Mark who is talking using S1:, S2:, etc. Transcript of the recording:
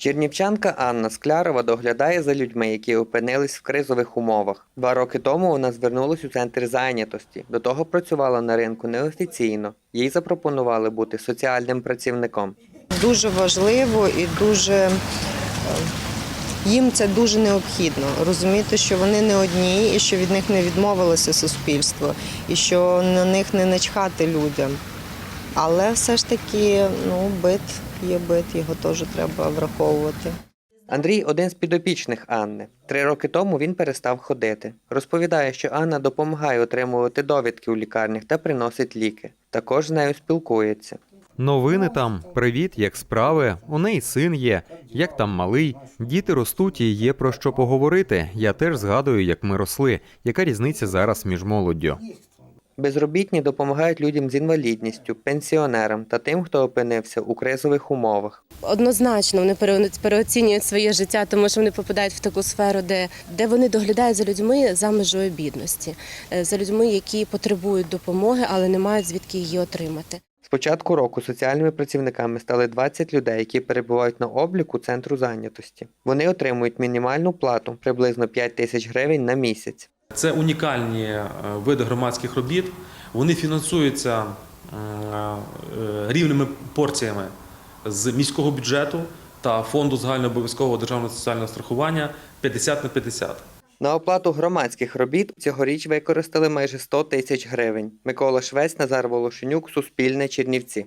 S1: Чернівчанка Анна Склярова доглядає за людьми, які опинились в кризових умовах. Два роки тому вона звернулась у центр зайнятості. До того працювала на ринку неофіційно. Їй запропонували бути соціальним працівником.
S2: Дуже важливо і дуже е, їм це дуже необхідно. Розуміти, що вони не одні і що від них не відмовилося суспільство, і що на них не начхати людям. Але все ж таки, ну, бит є бит, його теж треба враховувати.
S1: Андрій один з підопічних Анни. Три роки тому він перестав ходити. Розповідає, що Анна допомагає отримувати довідки у лікарнях та приносить ліки. Також з нею спілкується.
S3: Новини там, привіт, як справи. У неї син є, як там малий. Діти ростуть і є про що поговорити. Я теж згадую, як ми росли. Яка різниця зараз між молоддю?
S1: Безробітні допомагають людям з інвалідністю, пенсіонерам та тим, хто опинився у кризових умовах.
S4: Однозначно вони переоцінюють своє життя, тому що вони попадають в таку сферу, де, де вони доглядають за людьми за межою бідності, е, за людьми, які потребують допомоги, але не мають звідки її отримати.
S1: З початку року соціальними працівниками стали 20 людей, які перебувають на обліку центру зайнятості. Вони отримують мінімальну плату приблизно 5 тисяч гривень на місяць.
S5: Це унікальні е, види громадських робіт. Вони фінансуються е, е, рівними порціями з міського бюджету та фонду загальнообов'язкового державного соціального страхування 50 на 50.
S1: На оплату громадських робіт цьогоріч використали майже 100 тисяч гривень. Микола Швець, Назар Волошенюк, Суспільне, Чернівці.